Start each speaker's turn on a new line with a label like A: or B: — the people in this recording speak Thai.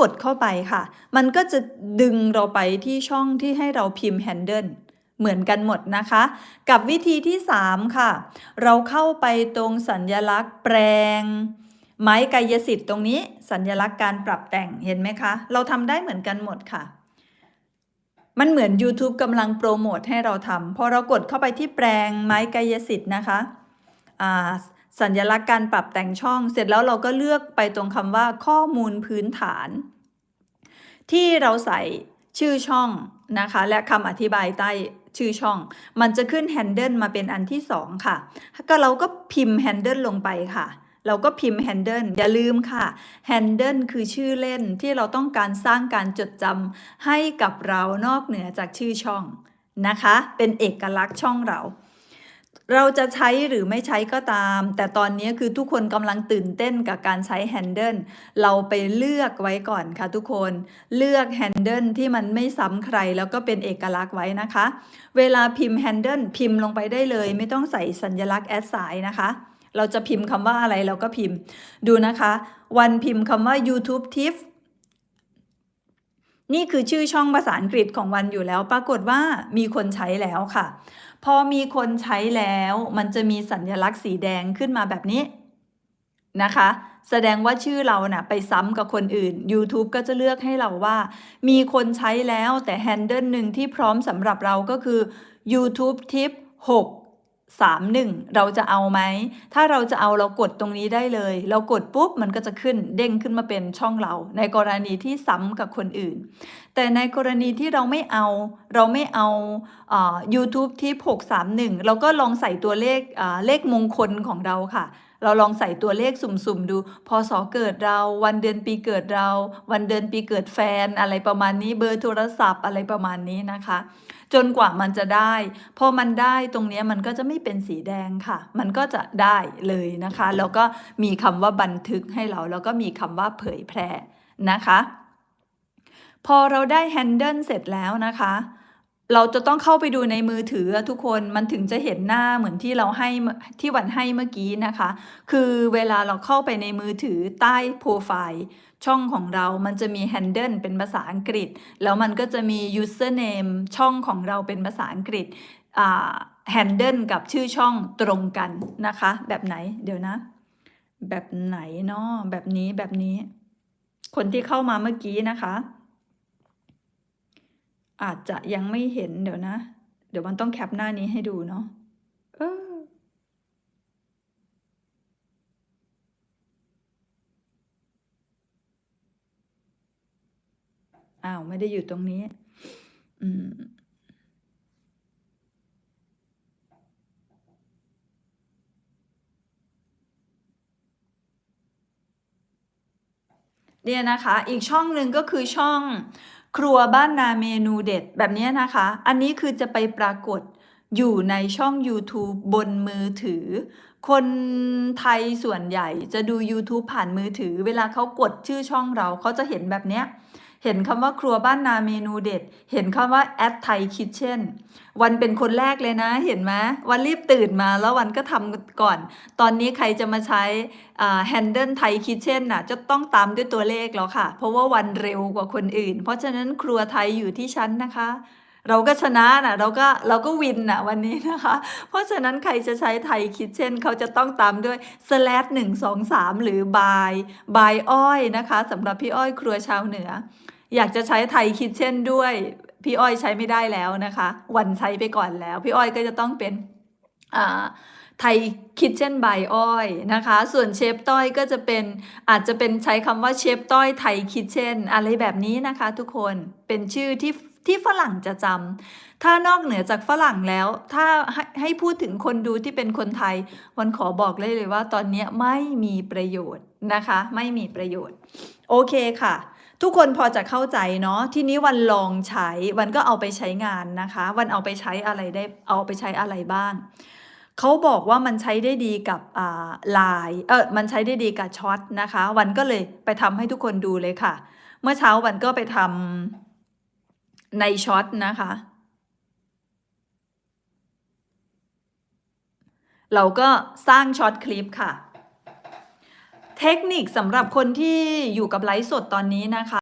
A: กดเข้าไปค่ะ มันก็จะดึงเราไปที่ช่องที่ให้เราพิมพ์ handle เหมือนกันหมดนะคะ กับวิธีที่ 3 ค่ะ เราเข้าไปตรงสัญลักษณ์แปลง ไม้กายสิทธิ์ตรงนี้สัญลักษณ์การปรับแต่งเห็นไหมคะ เราทำได้เหมือนกันหมดค่ะ มันเหมือน YouTube กำลังโปรโมทให้เราทำพอเรากดเข้าไปที่แปลงไม้กายสิทธิ์นะคะอ่า สัญลักษณ์การปรับแต่งช่อง เสร็จแล้วเราก็เลือกไปตรงคำว่าข้อมูลพื้นฐาน ที่เราใส่ชื่อช่องนะคะ และคำอธิบายใต้ชื่อช่อง มันจะขึ้น handle มาเป็นอันที่สองค่ะ ก็เราก็พิมพ์ handle ลงไปค่ะ เราก็พิมพ์ handle อย่าลืมค่ะ handle คือชื่อเล่นที่เราต้องการสร้างการจดจำให้กับเรานอกเหนือจากชื่อช่องนะคะ เป็นเอกลักษณ์ช่องเรา เราจะใช้หรือไม่ใช้ก็ตาม แต่ตอนนี้คือทุกคนกำลังตื่นเต้นกับการใช้ handle เราไปเลือกไว้ก่อนค่ะทุกคน เลือก handle ที่มันไม่ซ้ำใครแล้วก็เป็นเอกลักษณ์ไว้นะคะ เวลาพิมพ์ handle พิมพ์ลงไปได้เลย ไม่ต้องใส่สัญลักษณ์ at sign นะคะ เราจะพิมพ์คำว่าอะไรเราก็พิมพ์ ดูนะคะ วันพิมพ์คำว่า YouTube Tips นี่คือชื่อช่องภาษาอังกฤษของวันอยู่แล้ว ปรากฏว่ามีคนใช้แล้วค่ะ พอมีคนใช้แล้ว มันจะมีสัญลักษณ์สีแดงขึ้นมาแบบนี้นะคะ แสดงว่าชื่อเรานะ่ะไปซ้ำกับคนอื่น YouTube ก็จะเลือกให้เราว่า มีคนใช้แล้วแต่ handle หนึ่งที่พร้อมสำหรับเราก็คือ YouTube Tip 6 31 เราจะเอาไหม ถ้าเราจะเอาเรากดตรงนี้ได้เลย เรากดปุ๊บมันก็จะขึ้นเด้งขึ้นมาเป็นช่องเรา ในกรณีที่ซ้ำกับคนอื่น แต่ในกรณีที่เราไม่เอา เราไม่เอาเอ่อ YouTube ที่631 เราก็ลองใส่ตัวเลขอ่าเลขมงคลของเราค่ะ เราลองใส่ตัวเลขสุ่มๆดู พศเกิดเรา วันเดือนปีเกิดเรา วันเดือนปีเกิดแฟน อะไรประมาณนี้ เบอร์โทรศัพท์อะไรประมาณนี้นะคะ จนกว่ามันจะได้ พอมันได้ตรงนี้มันก็จะไม่เป็นสีแดงค่ะ มันก็จะได้เลยนะคะ แล้วก็มีคำว่าบันทึกให้เรา แล้วก็มีคำว่าเผยแพร่นะคะ พอเราได้ handle เสร็จแล้วนะคะ เราจะต้องเข้าไปดูในมือถือทุกคนมันถึงจะเห็นหน้าเหมือนที่เราให้ที่วันให้เมื่อกี้นะคะ คือเวลาเราเข้าไปในมือถือใต้โปรไฟล์ช่องของเรามันจะมี handle เป็นภาษาอังกฤษ แล้วมันก็จะมี username ช่องของเราเป็นภาษาอังกฤษอ่า handle กับชื่อช่องตรงกันนะคะ แบบไหนเดี๋ยวนะ แบบไหนเนาะแบบนี้แบบนี้ คนที่เข้ามาเมื่อกี้นะคะ อาจจะยังไม่เห็นเดี๋ยวนะ เดี๋ยวมันต้องแคปหน้านี้ให้ดูเนาะเอออ้าวไม่ได้อยู่ตรงนี้ อืมเนี่ยนะคะ อีกช่องหนึ่งก็คือช่อง ครัวบ้านนาเมนูเด็ดแบบนี้นะคะ อันนี้คือจะไปปรากฏอยู่ในช่อง YouTube บนมือถือ คนไทยส่วนใหญ่จะดู YouTube ผ่านมือถือ เวลาเขากดชื่อช่องเราเขาจะเห็นแบบเนี้ย เห็นคำว่าครัวบ้านนาเมนูเด็ด เห็นคำว่าแอดไทยคิทเช่นวันเป็นคนแรกเลยนะ เห็นไหมวันรีบตื่นมาแล้ววันก็ทำก่อน ตอนนี้ใครจะมาใช้แฮนเดิลไทยคิทเช่นน่ะจะต้องตามด้วยตัวเลขแล้วค่ะ เพราะว่าวันเร็วกว่าคนอื่น เพราะฉะนั้นครัวไทยอยู่ที่ชั้นนะคะ เราก็ชนะนะเราก็เราก็วินนะวันนี้นะคะ เพราะฉะนั้นใครจะใช้ไทยคิดเช่น เขาจะต้องตามด้วย slash หนึ่งสองสามหรือ by by อ้อยนะคะสำหรับพี่อ้อยครัวชาวเหนือ อยากจะใช้ไทยคิดเช่นด้วย พี่อ้อยใช้ไม่ได้แล้วนะคะ วันใช้ไปก่อนแล้ว พี่อ้อยก็จะต้องเป็นอ่าไทยคิดเช่นบายอ้อยนะคะ ส่วนเชฟต้อยก็จะเป็นอาจจะเป็นใช้คำว่าเชฟต้อยไทยคิดเช่นอะไรแบบนี้นะคะทุกคนเป็นชื่อที่ ที่ฝรั่งจะจำถ้านอกเหนือจากฝรั่งแล้ว ถ้าให้ให้พูดถึงคนดูที่เป็นคนไทย วันขอบอกเลยเลยว่าตอนนี้ไม่มีประโยชน์นะคะ ไม่มีประโยชน์ โอเคค่ะ ทุกคนพอจะเข้าใจเนาะ ทีนี้วันลองใช้ วันก็เอาไปใช้งานนะคะ วันเอาไปใช้อะไรได้ เอาไปใช้อะไรบ้าง เขาบอกว่ามันใช้ได้ดีกับอ่าไลน์เออมันใช้ได้ดีกับช็อตนะคะ วันก็เลยไปทำให้ทุกคนดูเลยค่ะ เมื่อเช้าวันก็ไปทำ ในช็อตนะคะ เราก็สร้างช็อตคลิปค่ะ เทคนิคสำหรับคนที่อยู่กับไลฟ์สดตอนนี้นะคะ